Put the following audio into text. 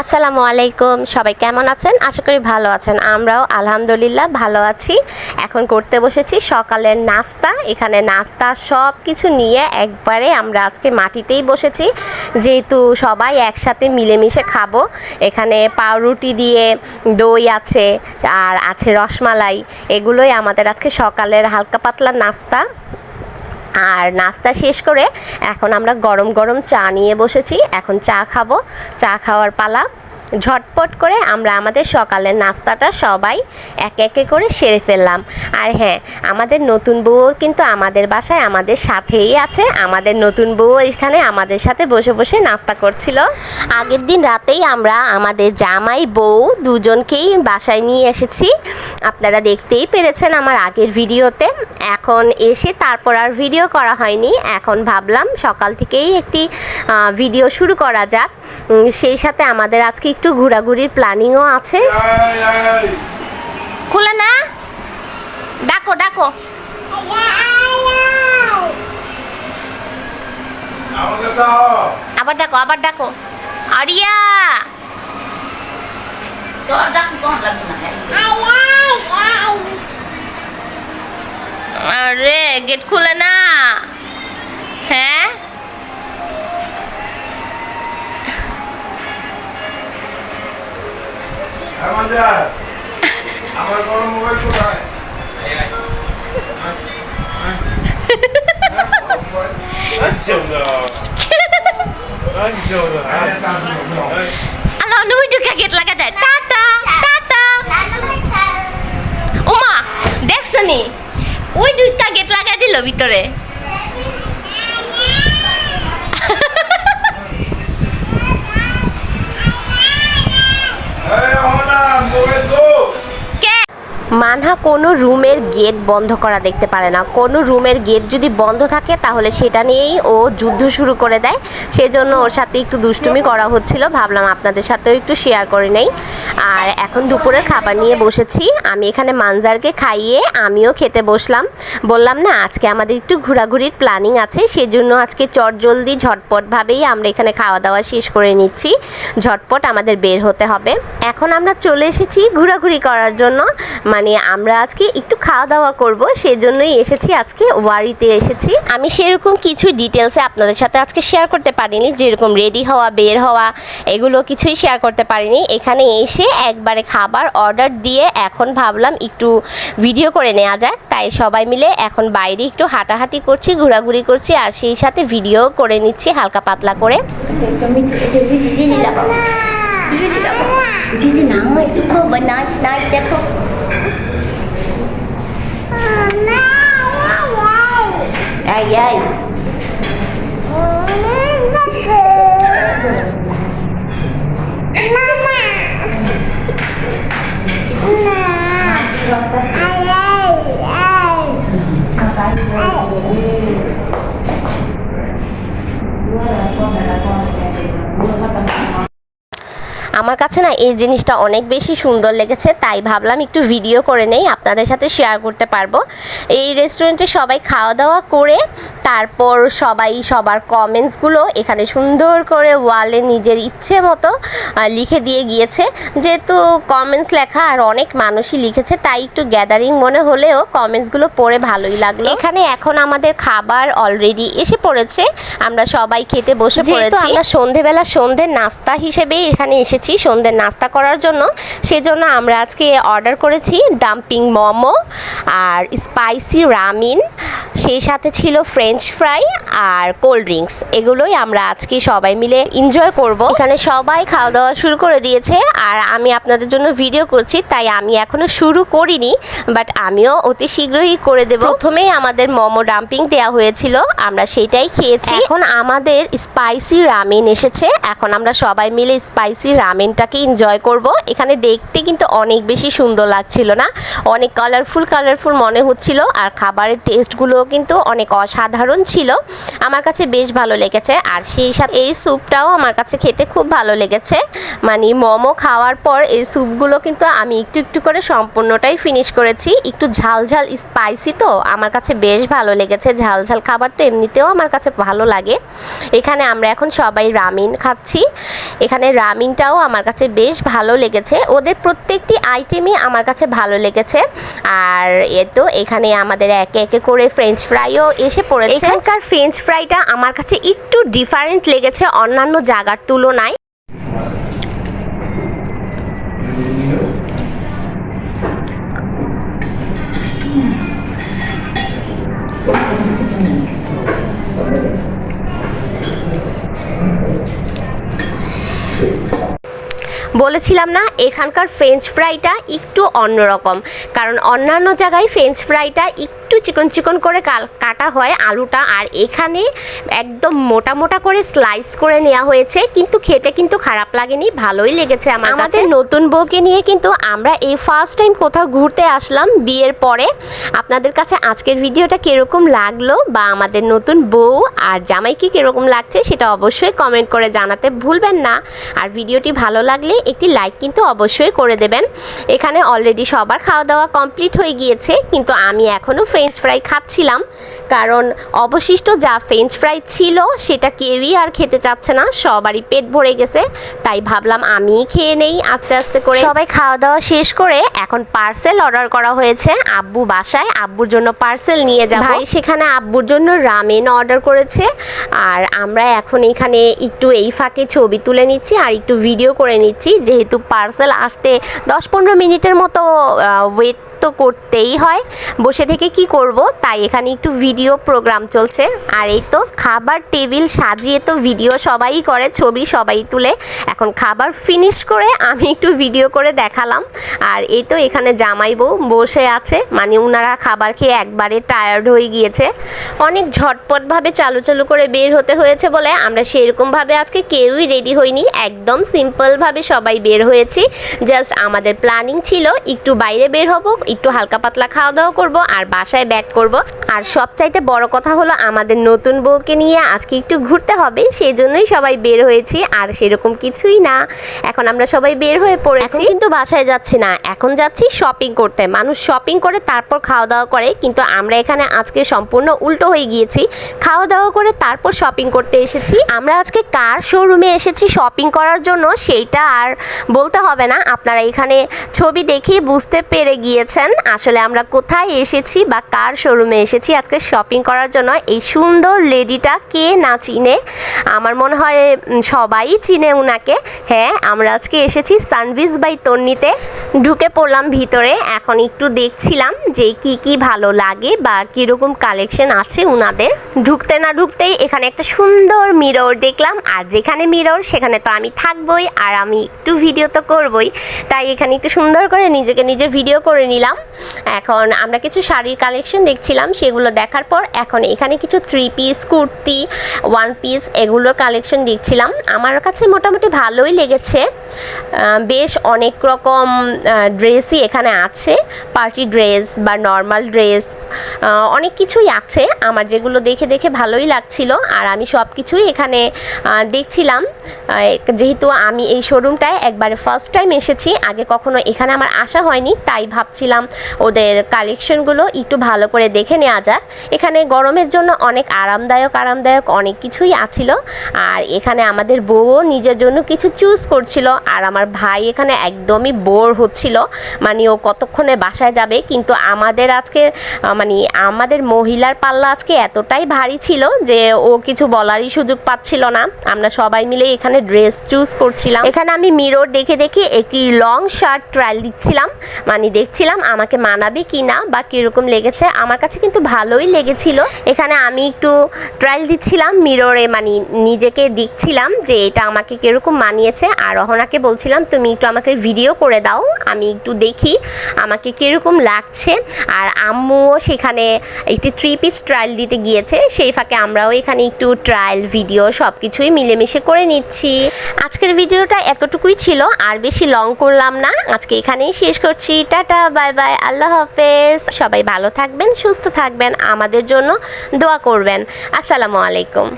আসসালামু আলাইকুম। সবাই কেমন আছেন? আশা করি ভালো আছেন। আমরাও আলহামদুলিল্লাহ ভালো আছি। এখন করতে বসেছি সকালের নাস্তা। এখানে নাস্তা সব কিছু নিয়ে একবারে আমরা আজকে মাটিতেই বসেছি। যেহেতু সবাই একসাথে মিলেমিশে খাব। এখানে পাউরুটি দিয়ে দই আছে আর আছে রসমালাই। এগুলোই আমাদের আজকে সকালের হালকা পাতলা নাস্তা। আর নাস্তা শেষ করে এখন আমরা গরম গরম চা নিয়ে বসেছি। এখন চা খাব। চা খাওয়ার পালা। ঝটপট করে আমরা আমাদের সকালের নাস্তাটা সবাই এক একে করে সেরে ফেললাম। আর হ্যাঁ আমাদের নতুন বউ কিন্তু আমাদের বাসায় আমাদের সাথেই আছে। আমাদের নতুন বউ এখানে আমাদের সাথে বসে বসে নাস্তা করছিল। আগের দিন রাতেই আমরা আমাদের জামাই বউ দুজনকেই বাসায় নিয়ে এসেছি। আপনারা দেখতেই পেরেছেন আমার আগের ভিডিওতে। এখন এসে তারপর আর ভিডিও করা হয়নি। এখন ভাবলাম সকাল থেকেই একটি ভিডিও শুরু করা যাক। সেই সাথে আমাদের আজকে একটু ঘোরাঘুরির প্ল্যানিংও আছে। খুলে না। ডাকো ডাকো। আবার ডাকো আবার ডাকো। আরিয়া। আরে গেট খুলে না। হ্যাঁ? আমার বড় মোবাইল কোথায়? আলো নুই ঢুকে গেট লাগা দেয় টাটা টাটা। ওমা দেখছ নি? ওই দুইটা গেট লাগাই দিল ভিতরে। মোবাইল দো। কে মানহা কোনো রুমের গেট বন্ধ করা দেখতে পারে না। কোনো রুমের গেট যদি বন্ধ থাকে, তাহলে সেটা নিয়েই ও যুদ্ধ শুরু করে দেয়। সেজন্য ওর সাথে একটু দুষ্টুমি করা হচ্ছিল। ভাবলাম আপনাদের সাথেও একটু শেয়ার করে নেই। আর এখন দুপুরের খাবার নিয়ে বসেছি। আমি এখানে মানজারকে খাইয়ে আমিও খেতে বসলাম। বললাম, না, আজকে আমাদের একটু ঘোরাঘুরির প্ল্যানিং আছে। সেজন্য আজকে চটজলদি, ঝটপটভাবেই আমরা এখানে খাওয়া দাওয়া শেষ করে নিচ্ছি। ঝটপট আমাদের বের হতে হবে। এখন আমরা চলে এসেছি ঘোরাঘুরি করার জন্য। মানে আমরা আজকে একটু খাওয়া দাওয়া করব, সেজন্যই এসেছি আজকে, ওয়ারিতে এসেছি। আমি সেরকম কিছু ডিটেলসে আপনাদের সাথে আজকে শেয়ার করতে পারিনি, যেরকম রেডি হওয়া, বের হওয়া, এগুলো কিছুই শেয়ার করতে পারিনি। এখানে এসে একবারে খাবার অর্ডার দিয়ে এখন ভাবলাম একটু ভিডিও করে নেওয়া যাক। তাই সবাই মিলে এখন বাইরে একটু হাঁটাহাঁটি করছি, ঘোরাঘুরি করছি, আর সেই সাথে ভিডিও করে নিচ্ছি হালকা পাতলা করে। দিদি দিদি নাও একটু খুব নাচ নাচ দেখো এই কাছে না, এই জিনিসটা অনেক বেশি সুন্দর লেগেছে, তাই ভাবলাম একটু ভিডিও করে নেই, আপনাদের সাথে শেয়ার করতে পারব। এই রেস্টুরেন্টে সবাই খাওয়া দাওয়া করে তারপর সবাই সবার কমেন্টসগুলো এখানে সুন্দর করে ওয়ালে নিজের ইচ্ছে মতো লিখে দিয়ে গিয়েছে। যেহেতু কমেন্টস লেখা আর অনেক মানুষই লিখেছে তাই একটু গ্যাদারিং মনে হলেও কমেন্টসগুলো পড়ে ভালোই লাগল। এখানে এখন আমাদের খাবার অলরেডি এসে পড়েছে আমরা সবাই খেতে বসে পড়েছি। আমরা সন্ধেবেলা সন্ধ্যের নাস্তা হিসেবে এখানে এসেছি সন্ধ্যের নাস্তা করার জন্য। সেজন্য আমরা আজকে অর্ডার করেছি ডাম্পিং মোমো আর স্পাইসি রামিন সেই সাথে ছিল ফ্রেঞ্চ ফ্রাই আর কোল্ড ড্রিঙ্কস এগুলোই আমরা আজকে সবাই মিলে এনজয় করব। এখানে সবাই খাওয়া দাওয়া শুরু করে দিয়েছে আর আমি আপনাদের জন্য ভিডিও করছি, তাই আমি এখনও শুরু করিনি বাট আমিও অতি শীঘ্রই করে দেব। প্রথমেই আমাদের মোমো ডাম্পিং দেওয়া হয়েছিল, আমরা সেটাই খেয়েছি। এখন আমাদের স্পাইসি রামেন এসেছে, এখন আমরা সবাই মিলে স্পাইসি রামেনটাকে এনজয় করব। এখানে দেখতে কিন্তু অনেক বেশি সুন্দর লাগছিল না, অনেক কালারফুল কালারফুল মনে হচ্ছিল, আর খাবারের টেস্টগুলো কিন্তু অনেক অসাধারণ ছিল। আমার কাছে বেশ ভালো লেগেছে। আর সেই সাথে এই স্যুপটাও আমার কাছে খেতে খুব ভালো লেগেছে। মানে মোমো খাওয়ার পর এই স্যুপগুলো কিন্তু আমি একটু একটু করে সম্পূর্ণটাই ফিনিশ করেছি। একটু ঝাল ঝাল স্পাইসি তো, আমার কাছে বেশ ভালো লেগেছে। ঝাল ঝাল খাবার তো এমনিতেও আমার কাছে ভালো লাগে। এখানে আমরা এখন সবাই রামিন খাচ্ছি। এখানে রামিনটাও আমার কাছে বেশ ভালো লেগেছে। ওদের প্রত্যেকটি আইটেমই আমার কাছে ভালো লেগেছে। আর এ তো এখানে আমাদের একে একে করে ফ্রেঞ্চ ফ্রাইও এসে পড়েছে এখানকার ফ্রেঞ্চ ফ্রাইটা আমার কাছে একটু ডিফারেন্ট লেগেছে অন্যান্য জায়গার তুলনায়। বলেছিলাম না, এখানকার ফ্রেঞ্চ ফ্রাইটা একটু অন্যরকম। কারণ অন্যান্য জায়গায় ফ্রেঞ্চ ফ্রাইটা একটু চিকন চিকন করে কাল- কাটা হয় আলুটা, আর এখানে একদম মোটা মোটা করে স্লাইস করে নেওয়া হয়েছে। কিন্তু খেতে কিন্তু খারাপ লাগেনি, ভালোই লেগেছে আমার আমাদের নতুন বউকে নিয়ে কিন্তু আমরা এই ফার্স্ট টাইম কোথাও ঘুরতে আসলাম বিয়ের পরে। আপনাদের কাছে আজকের ভিডিওটা কীরকম লাগল বা আমাদের নতুন বউ আর জামাইকে কীরকম লাগছে সেটা অবশ্যই কমেন্ট করে জানাতে ভুলবেন না। আর ভিডিওটি ভালো লাগলে একটি লাইক কিন্তু অবশ্যই করে দেবেন। এখানে অলরেডি সবার খাওয়া দাওয়া কমপ্লিট হয়ে গিয়েছে, কিন্তু আমি এখনও ফ্রেঞ্চ ফ্রাই খাচ্ছিলাম কারণ অবশিষ্ট যা ফ্রেঞ্চ ফ্রাই ছিল সেটা কেউই আর খেতে চাচ্ছে না সবারই পেট ভরে গেছে তাই ভাবলাম আমিই খেয়ে নেই আস্তে আস্তে করে। সবাই খাওয়া দাওয়া শেষ করে এখন পার্সেল অর্ডার করা হয়েছে আব্বু বাসায় আব্বুর জন্য পার্সেল নিয়ে যাব। ভাই সেখানে আব্বুর জন্য রামেন অর্ডার করেছে আর আমরা এখন এখানে একটু এই ফাঁকে ছবি তুলে নিচ্ছি আর একটু ভিডিও করে নিচ্ছি যেহেতু পার্সেল আসতে দশ পনেরো মিনিটের মতো ওয়েট তো করতেই হয়। বসে থেকে কি করব? তাই এখানে একটু ভিডিও প্রোগ্রাম চলছে। আর এই তো খাবার টেবিল সাজিয়ে তো ভিডিও সবাই করে, ছবি সবাই তুলে। এখন খাবার ফিনিশ করে আমি একটু ভিডিও করে দেখালাম। আর এই তো এখানে জামাই বউ বসে আছে। মানে ওনারা খাবার খেয়ে একবারে টায়ার্ড হয়ে গিয়েছে। অনেক ঝটপটভাবে চালু চালু করে বের হতে হয়েছে বলে আমরা সেরকমভাবে আজকে কেউই রেডি হইনি। একদম সিম্পলভাবে সবাই বের হয়েছি। জাস্ট আমাদের প্ল্যানিং ছিল, একটু বাইরে বের হব একটু হালকা পাতলা খাওয়া দাওয়া করব আর বাসায় ব্যাক করব। আর সবচাইতে বড় কথা হলো আমাদের নতুন বউকে নিয়ে আজকে একটু ঘুরতে হবে সেই জন্যই সবাই বের হয়েছি আর সেরকম কিছুই না। এখন আমরা সবাই বের হয়ে পড়েছি। কিন্তু বাসায় যাচ্ছি না, এখন যাচ্ছি শপিং করতে। মানুষ শপিং করে, তারপর খাওয়া দাওয়া করে, কিন্তু আমরা এখানে আজকে সম্পূর্ণ উল্টো হয়ে গিয়েছি। খাওয়া দাওয়া করে, তারপর শপিং করতে এসেছি। আমরা আজকে কার শোরুমে এসেছি শপিং করার জন্য, সেইটা আর বলতে হবে না। আপনারা এখানে ছবি দেখেই বুঝতে পেরে গিয়েছেন আসলে আমরা কোথায় এসেছি বা কার শোরুমে এসেছি, আজকে শপিং করার জন্য এই সুন্দর লেডিটা কে না চিনে? আমার মনে হয় সবাই চিনে উনাকে। হ্যাঁ আমরা আজকে এসেছি সানভিস বাই তন্নিতে। ঢুকে পড়লাম ভিতরে, এখন একটু দেখছিলাম যে কি কি ভালো লাগে বা কীরকম কালেকশন আছে উনাদের। ঢুকতে না ঢুকতেই এখানে একটা সুন্দর মিরর দেখলাম, আর যেখানে মিরর সেখানে তো আমি থাকবই, আর আমি একটু ভিডিও তো করবই। তাই এখানে একটু সুন্দর করে নিজেকে নিজে ভিডিও করে নিলাম। এখন আমরা কিছু শাড়ির কালেকশন দেখছিলাম, সেগুলো দেখার পর এখন এখানে কিছু three piece kurti one piece এগুলোর কালেকশন দেখছিলাম। আমার কাছে মোটামুটি ভালোই লেগেছে। বেশ অনেক রকম ড্রেসই এখানে আছে। পার্টি ড্রেস বা নর্মাল ড্রেস অনেক কিছুই আছে। আমার যেগুলো দেখে দেখে ভালোই লাগছিল। আর আমি সব কিছুই এখানে দেখছিলাম। যেহেতু আমি এই শোরুমটায় একবারে ফার্স্ট টাইম এসেছি, আগে কখনো এখানে আমার আসা হয়নি, তাই ভাবছিলাম ওদের কালেকশনগুলো একটু ভালো করে দেখে নেওয়া যাক। এখানে গরমের জন্য অনেক আরামদায়ক আরামদায়ক অনেক কিছুই আছিল। আর এখানে আমাদের বউও নিজের জন্য কিছু চুজ করছিল। আর আমার ভাই এখানে একদমই বোর হচ্ছিল। মানে ও কতক্ষণে বাসায় যাবে? কিন্তু আমাদের আজকে মানে আমাদের মহিলার পাল্লা আজকে এতটাই ভারী ছিল যে ও কিছু বলারই সুযোগ পাচ্ছিল না। আমরা সবাই মিলে এখানে ড্রেস চুজ করছিলাম। এখানে আমি মিরর দেখে দেখে একটি লং শার্ট ট্রায়াল দিচ্ছিলাম। মানে দেখছিলাম আমাকে মানাবে কি না বা কীরকম লেগেছে, আমার কাছে কিন্তু ভালোই লেগেছিল। এখানে আমি একটু ট্রায়াল দিচ্ছিলাম মিররে মানে নিজেকে দেখছিলাম যে এটা আমাকে কীরকম মানিয়েছে। আর অহনাকে বলছিলাম, তুমি একটু আমাকে ভিডিও করে দাও, আমি একটু দেখি আমাকে কীরকম লাগছে। আর আম্মুও সেখানে একটি থ্রি পিস ট্রায়াল দিতে গিয়েছে, সেই ফাঁকে আমরাও এখানে একটু ট্রায়াল ভিডিও সব কিছুই মিলেমিশে করে নিচ্ছি। আজকের ভিডিওটা এতটুকুই ছিল, আর বেশি লং করলাম না। আজকে এখানেই শেষ করছি। টাটা বাই বাই আল্লাহ হাফেজ। সবাই ভালো থাকবেন সুস্থ থাকবেন আমাদের জন্য দোয়া করবেন। আসসালামু আলাইকুম।